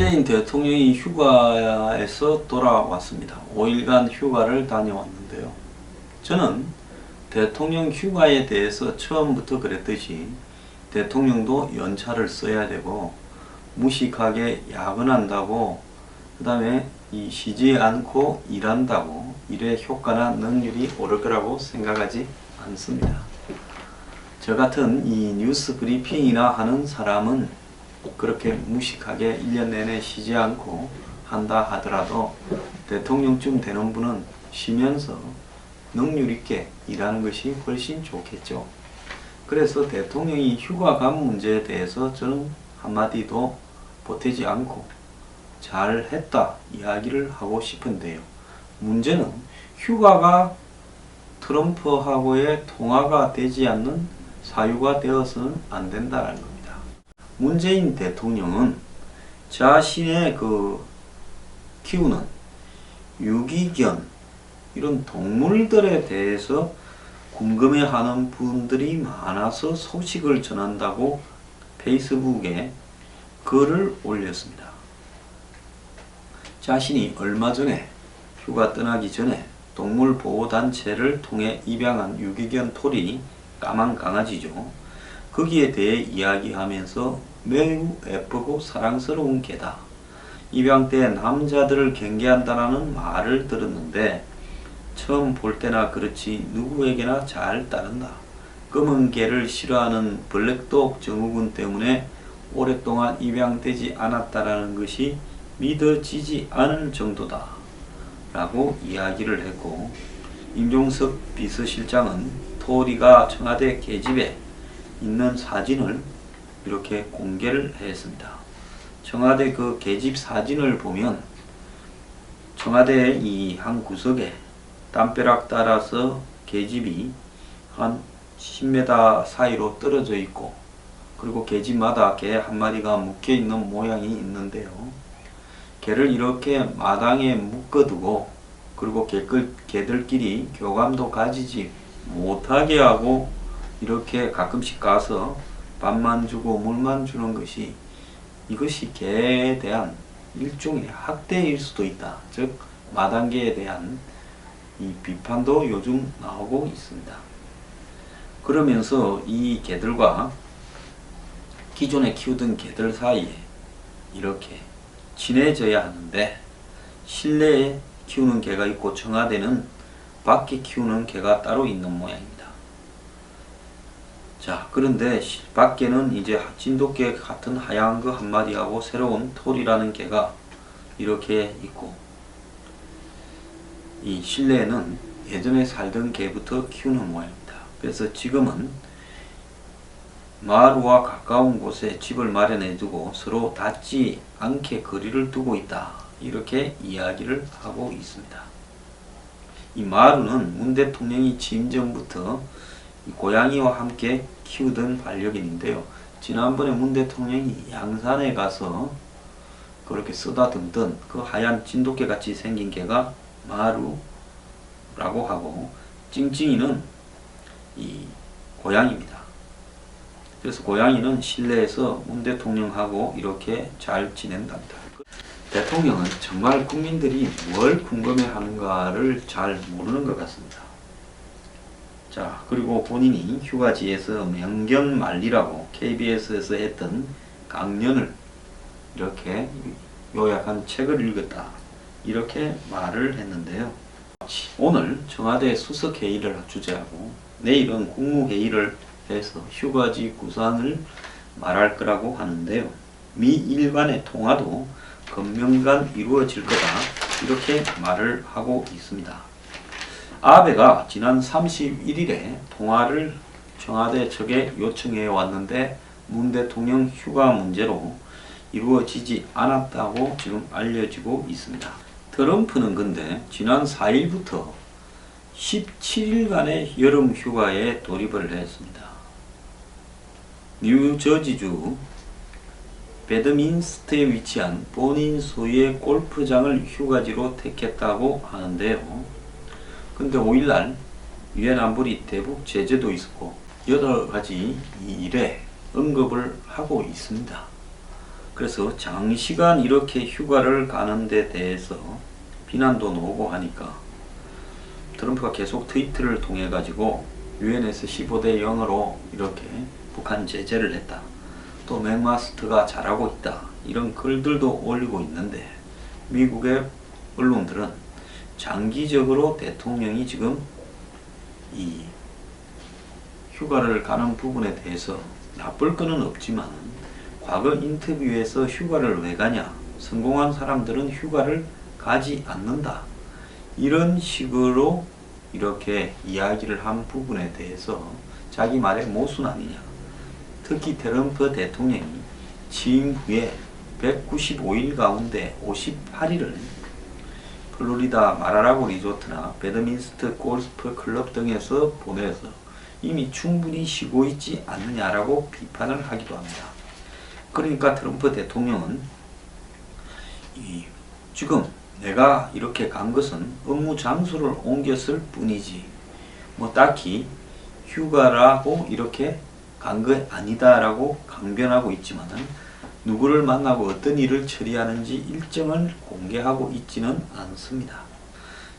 문재인 대통령이 휴가에서 돌아왔습니다. 5일간 휴가를 다녀왔는데요. 저는 대통령 휴가에 대해서 처음부터 그랬듯이 대통령도 연차를 써야 되고 무식하게 야근한다고 그 다음에 이 쉬지 않고 일한다고 일의 효과나 능률이 오를 거라고 생각하지 않습니다. 저 같은 이 뉴스 브리핑이나 하는 사람은 그렇게 무식하게 1년 내내 쉬지 않고 한다 하더라도 대통령쯤 되는 분은 쉬면서 능률 있게 일하는 것이 훨씬 좋겠죠. 그래서 대통령이 휴가 간 문제에 대해서 저는 한마디도 보태지 않고 잘 했다 이야기를 하고 싶은데요. 문제는 휴가가 트럼프하고의 통화가 되지 않는 사유가 되어서는 안 된다는 겁니다. 문재인 대통령은 자신의 그 키우는 유기견 이런 동물들에 대해서 궁금해하는 분들이 많아서 소식을 전한다고 페이스북에 글을 올렸습니다. 자신이 얼마 전에 휴가 떠나기 전에 동물 보호 단체를 통해 입양한 유기견 토리 까만 강아지죠. 거기에 대해 이야기하면서 매우 예쁘고 사랑스러운 개다. 입양 때 남자들을 경계한다라는 말을 들었는데 처음 볼 때나 그렇지 누구에게나 잘 따른다. 검은 개를 싫어하는 블랙독 증후군 때문에 오랫동안 입양되지 않았다라는 것이 믿어지지 않을 정도다. 라고 이야기를 했고 임종석 비서실장은 토리가 청와대 계집에 있는 사진을 이렇게 공개를 했습니다. 청와대 그 계집 사진을 보면 청와대 이 한 구석에 담벼락 따라서 계집이 한 10m 사이로 떨어져 있고 그리고 계집마다 개 한 마리가 묶여 있는 모양이 있는데요. 개를 이렇게 마당에 묶어두고 그리고 개들, 개들끼리 교감도 가지지 못하게 하고 이렇게 가끔씩 가서 밥만 주고 물만 주는 것이 이것이 개에 대한 일종의 학대일 수도 있다. 즉 마당개에 대한 이 비판도 요즘 나오고 있습니다. 그러면서 이 개들과 기존에 키우던 개들 사이에 이렇게 친해져야 하는데 실내에 키우는 개가 있고 청와대는 밖에 키우는 개가 따로 있는 모양입니다. 자, 그런데 시- 밖에는 이제 진돗개 같은 하얀 그한 마리하고 새로운 톨이라는 개가 이렇게 있고 이 실내에는 예전에 살던 개부터 키우는 모양입니다. 그래서 지금은 마루와 가까운 곳에 집을 마련해 두고 서로 닿지 않게 거리를 두고 있다. 이렇게 이야기를 하고 있습니다. 이 마루는 문 대통령이 취임 전부터 이 고양이와 함께 키우던 반려견인데요. 지난번에 문 대통령이 양산에 가서 그렇게 쓰다듬던 그 하얀 진돗개 같이 생긴 개가 마루라고 하고 찡찡이는 이 고양이입니다. 그래서 고양이는 실내에서 문 대통령하고 이렇게 잘 지낸답니다. 대통령은 정말 국민들이 뭘 궁금해 하는가를 잘 모르는 것 같습니다. 자, 그리고 본인이 휴가지에서 명견 말리라고 KBS에서 했던 강연을 이렇게 요약한 책을 읽었다. 이렇게 말을 했는데요. 오늘 청와대 수석 회의를 주재하고 내일은 국무회의를 해서 휴가지 구상을 말할 거라고 하는데요. 미일 간의 통화도 금명간 이루어질 거다. 이렇게 말을 하고 있습니다. 아베가 지난 31일에 통화를 청와대 측에 요청해 왔는데 문 대통령 휴가 문제로 이루어지지 않았다고 지금 알려지고 있습니다. 트럼프는 근데 지난 4일부터 17일간의 여름 휴가에 돌입을 했습니다. 뉴저지주 배드민스트에 위치한 본인 소유의 골프장을 휴가지로 택했다고 하는데요. 근데 5일날 유엔 안보리 대북 제재도 있었고 여러 가지 이 일에 언급을 하고 있습니다. 그래서 장시간 이렇게 휴가를 가는 데 대해서 비난도 나오고 하니까 트럼프가 계속 트위트를 통해 가지고 유엔에서 15대 0으로 이렇게 북한 제재를 했다. 또 맥마스터가 잘하고 있다. 이런 글들도 올리고 있는데 미국의 언론들은 장기적으로 대통령이 지금 이 휴가를 가는 부분에 대해서 나쁠 거는 없지만 과거 인터뷰에서 휴가를 왜 가냐? 성공한 사람들은 휴가를 가지 않는다. 이런 식으로 이렇게 이야기를 한 부분에 대해서 자기 말의 모순 아니냐. 특히 트럼프 대통령이 취임 후에 195일 가운데 58일을 플로리다 마라라고 리조트나 배드민스트 골프 클럽 등에서 보내서 이미 충분히 쉬고 있지 않느냐라고 비판을 하기도 합니다. 그러니까 트럼프 대통령은 이 지금 내가 이렇게 간 것은 업무 장소를 옮겼을 뿐이지 뭐 딱히 휴가라고 이렇게 간 거 아니다라고 강변하고 있지만은 누구를 만나고 어떤 일을 처리하는지 일정을 공개하고 있지는 않습니다.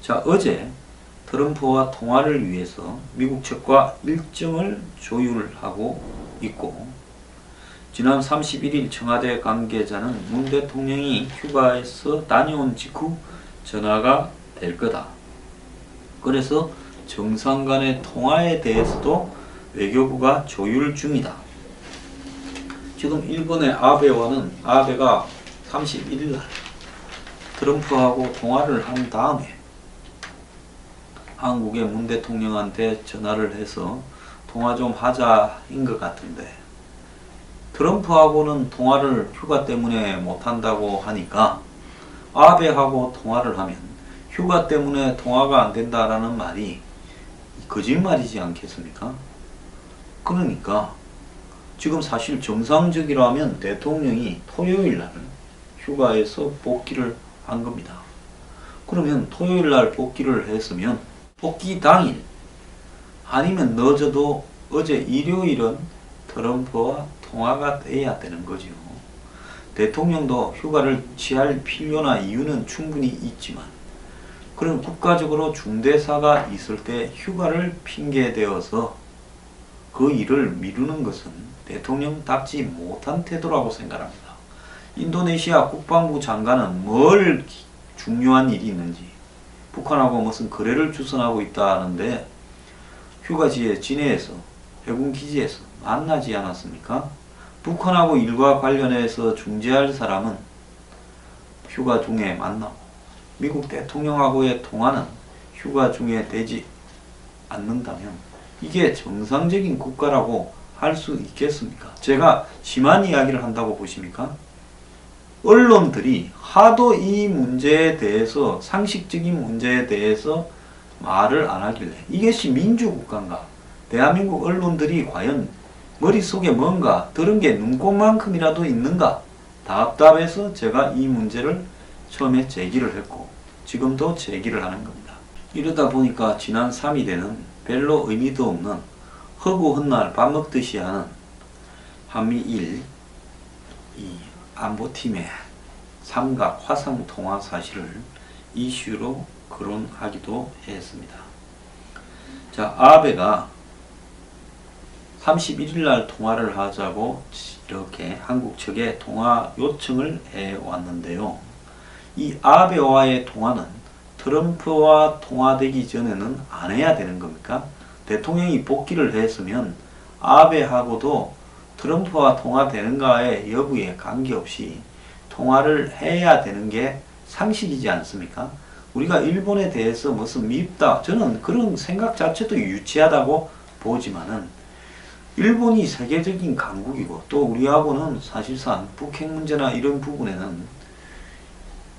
자, 어제 트럼프와 통화를 위해서 미국 측과 일정을 조율하고 있고 지난 31일 청와대 관계자는 문 대통령이 휴가에서 다녀온 직후 전화가 될 거다. 그래서 정상 간의 통화에 대해서도 외교부가 조율 중이다. 지금 일본의 아베와는 아베가 31일 날 트럼프하고 통화를 한 다음에 한국의 문 대통령한테 전화를 해서 통화 좀 하자인 것 같은데 트럼프하고는 통화를 휴가 때문에 못 한다고 하니까 아베하고 통화를 하면 휴가 때문에 통화가 안 된다라는 말이 거짓말이지 않겠습니까? 그러니까 지금 사실 정상적이라면 대통령이 토요일 날 휴가에서 복귀를 한 겁니다. 그러면 토요일 날 복귀를 했으면 복귀 당일 아니면 늦어도 어제 일요일은 트럼프와 통화가 돼야 되는 거죠. 대통령도 휴가를 취할 필요나 이유는 충분히 있지만 그런 국가적으로 중대사가 있을 때 휴가를 핑계 대어서 그 일을 미루는 것은 대통령답지 못한 태도라고 생각합니다. 인도네시아 국방부 장관은 뭘 중요한 일이 있는지 북한하고 무슨 거래를 주선하고 있다는데 휴가지에 진해에서 해군 기지에서 만나지 않았습니까? 북한하고 일과 관련해서 중재할 사람은 휴가 중에 만나고 미국 대통령하고의 통화는 휴가 중에 되지 않는다면 이게 정상적인 국가라고 할 수 있겠습니까? 제가 심한 이야기를 한다고 보십니까? 언론들이 하도 이 문제에 대해서 상식적인 문제에 대해서 말을 안 하길래 이것이 민주국가인가? 대한민국 언론들이 과연 머릿속에 뭔가 들은 게 눈곱만큼이라도 있는가? 답답해서 제가 이 문제를 처음에 제기를 했고 지금도 제기를 하는 겁니다. 이러다 보니까 지난 3일에는 별로 의미도 없는 허구 헛날 밥 먹듯이 하는 한미일 이 안보팀의 삼각 화상 통화 사실을 이슈로 거론하기도 했습니다. 자, 아베가 31일 날 통화를 하자고 이렇게 한국 측에 통화 요청을 해 왔는데요. 이 아베와의 통화는 트럼프와 통화되기 전에는 안 해야 되는 겁니까? 대통령이 복귀를 했으면 아베하고도 트럼프와 통화되는가의 여부에 관계없이 통화를 해야 되는 게 상식이지 않습니까? 우리가 일본에 대해서 무슨 밉다 저는 그런 생각 자체도 유치하다고 보지만은 일본이 세계적인 강국이고 또 우리하고는 사실상 북핵 문제나 이런 부분에는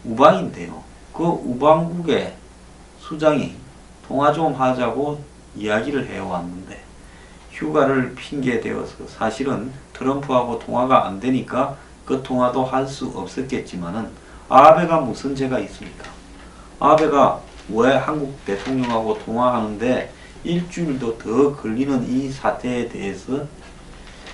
우방인데요. 그 우방국의 수장이 통화 좀 하자고 이야기를 해왔는데 휴가를 핑계 대어서 사실은 트럼프하고 통화가 안 되니까 그 통화도 할 수 없었겠지만은 아베가 무슨 죄가 있습니까? 아베가 왜 한국 대통령하고 통화하는데 일주일도 더 걸리는 이 사태에 대해서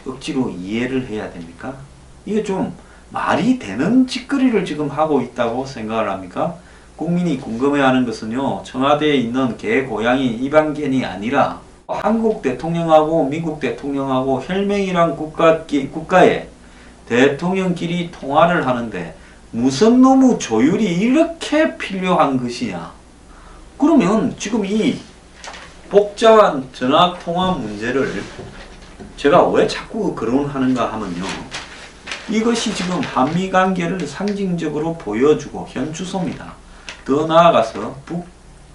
억지로 이해를 해야 됩니까? 이게 좀 말이 되는 짓거리를 지금 하고 있다고 생각을 합니까? 국민이 궁금해하는 것은요, 청와대에 있는 개, 고양이, 입양견이 아니라 한국 대통령하고 미국 대통령하고 혈맹이란 국가, 국가에 대통령끼리 통화를 하는데 무슨 놈의 조율이 이렇게 필요한 것이냐? 그러면 지금 이 복잡한 전화 통화 문제를 제가 왜 자꾸 거론하는가 하면요. 이것이 지금 한미 관계를 상징적으로 보여주고 현 주소입니다. 더 나아가서 북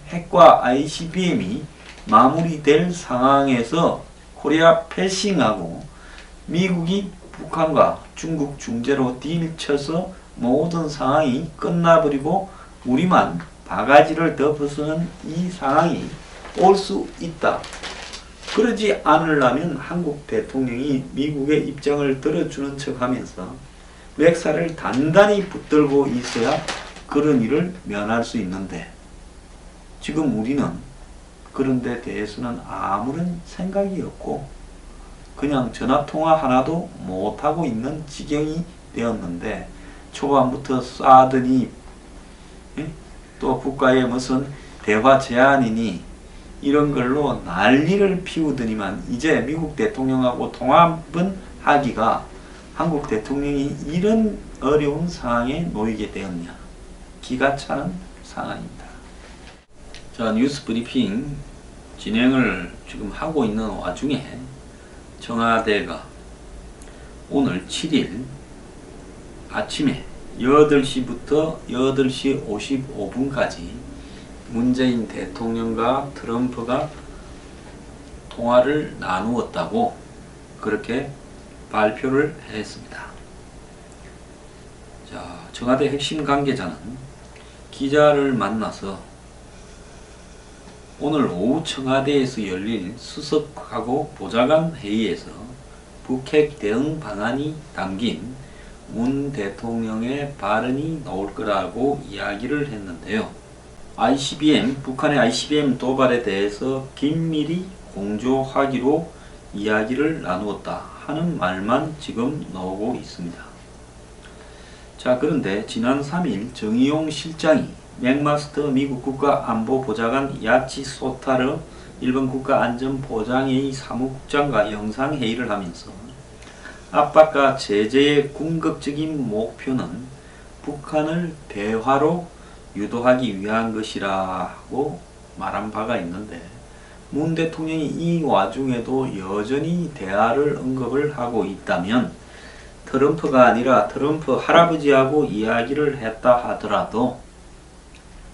핵과 ICBM이 마무리될 상황에서 코리아 패싱하고 미국이 북한과 중국 중재로 딜 쳐서 모든 상황이 끝나버리고 우리만 바가지를 덮어서는 이 상황이 올 수 있다. 그러지 않으려면 한국 대통령이 미국의 입장을 들어주는 척 하면서 맥살을 단단히 붙들고 있어야 그런 일을 면할 수 있는데 지금 우리는 그런 데 대해서는 아무런 생각이 없고 그냥 전화통화 하나도 못하고 있는 지경이 되었는데 초반부터 쏴더니 예? 또 국가의 무슨 대화 제안이니 이런 걸로 난리를 피우더니만 이제 미국 대통령하고 통합은 하기가 한국 대통령이 이런 어려운 상황에 놓이게 되었냐 기가 차는 상황입니다. 자 뉴스 브리핑 진행을 지금 하고 있는 와중에 청와대가 오늘 7일 아침에 8시부터 8시 55분까지 문재인 대통령과 트럼프가 통화를 나누었다고 그렇게 발표를 했습니다. 자, 청와대 핵심 관계자는 기자를 만나서 오늘 오후 청와대에서 열릴 수석하고 보좌관 회의에서 북핵 대응 방안이 담긴 문 대통령의 발언이 나올 거라고 이야기를 했는데요. ICBM, 북한의 ICBM 도발에 대해서 긴밀히 공조하기로 이야기를 나누었다 하는 말만 지금 나오고 있습니다. 자, 그런데 지난 3일 정의용 실장이 맥마스터 미국 국가안보보좌관 야치 소타르 일본 국가안전보장회의 사무국장과 영상회의를 하면서 압박과 제재의 궁극적인 목표는 북한을 대화로 유도하기 위한 것이라고 말한 바가 있는데 문 대통령이 이 와중에도 여전히 대화를 언급을 하고 있다면 트럼프가 아니라 트럼프 할아버지하고 이야기를 했다 하더라도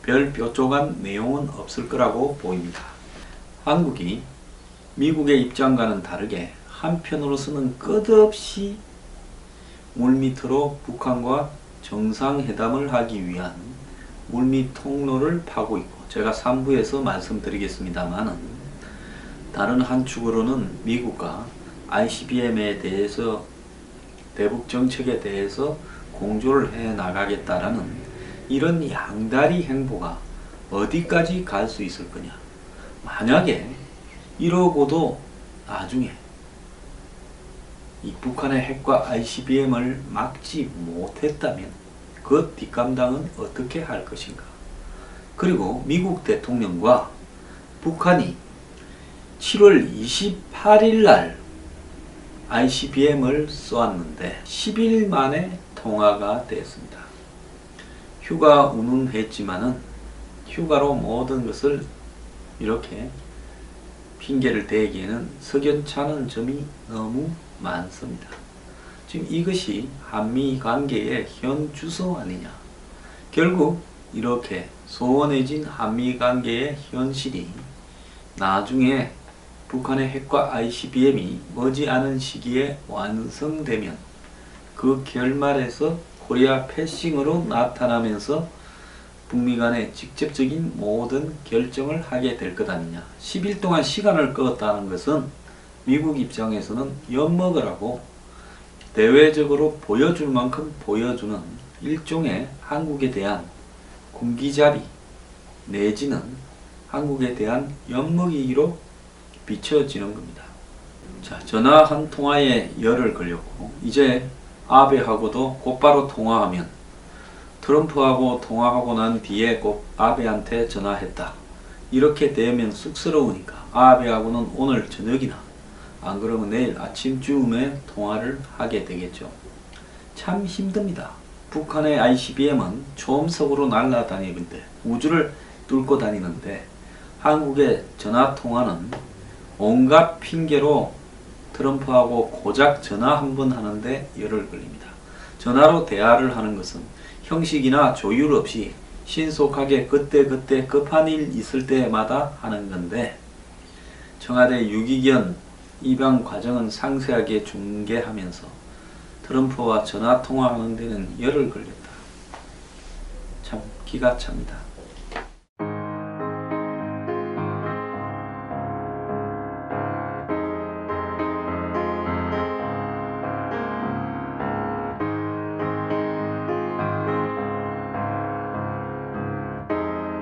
별 뾰족한 내용은 없을 거라고 보입니다. 한국이 미국의 입장과는 다르게 한편으로서는 끝없이 물밑으로 북한과 정상회담을 하기 위한 물밑 통로를 파고 있고 제가 3부에서 말씀드리겠습니다만은 다른 한 축으로는 미국과 ICBM에 대해서 대북 정책에 대해서 공조를 해 나가겠다라는 이런 양다리 행보가 어디까지 갈 수 있을 거냐. 만약에 이러고도 나중에 이 북한의 핵과 ICBM을 막지 못했다면 그 뒷감당은 어떻게 할 것인가? 그리고 미국 대통령과 북한이 7월 28일 날 ICBM을 쏘았는데 10일 만에 통화가 됐습니다. 휴가 운운했지만은 휴가로 모든 것을 이렇게 핑계를 대기에는 석연찮은 점이 너무 많습니다. 지금 이것이 한미 관계의 현 주소 아니냐. 결국 이렇게 소원해진 한미 관계의 현실이 나중에 북한의 핵과 ICBM이 머지않은 시기에 완성되면 그 결말에서 코리아 패싱으로 나타나면서 북미 간의 직접적인 모든 결정을 하게 될 것 아니냐. 10일 동안 시간을 끌었다는 것은 미국 입장에서는 엿먹으라고 대외적으로 보여줄 만큼 보여주는 일종의 한국에 대한 군기자비 내지는 한국에 대한 엿먹이기로 비춰지는 겁니다. 자, 전화 한 통화에 열을 걸렸고 이제 아베하고도 곧바로 통화하면 트럼프하고 통화하고 난 뒤에 꼭 아베한테 전화했다. 이렇게 되면 쑥스러우니까 아베하고는 오늘 저녁이나 안 그러면 내일 아침쯤에 통화를 하게 되겠죠. 참 힘듭니다. 북한의 ICBM은 초음속으로 날아다니는데 우주를 뚫고 다니는데 한국의 전화 통화는 온갖 핑계로 트럼프하고 고작 전화 한 번 하는데 열흘 걸립니다. 전화로 대화를 하는 것은 형식이나 조율 없이 신속하게 그때 그때 급한 일 있을 때마다 하는 건데 청와대 유기견 입양 과정은 상세하게 중계하면서 트럼프와 전화 통화하는 데는 열흘 걸렸다. 참 기가 찹니다.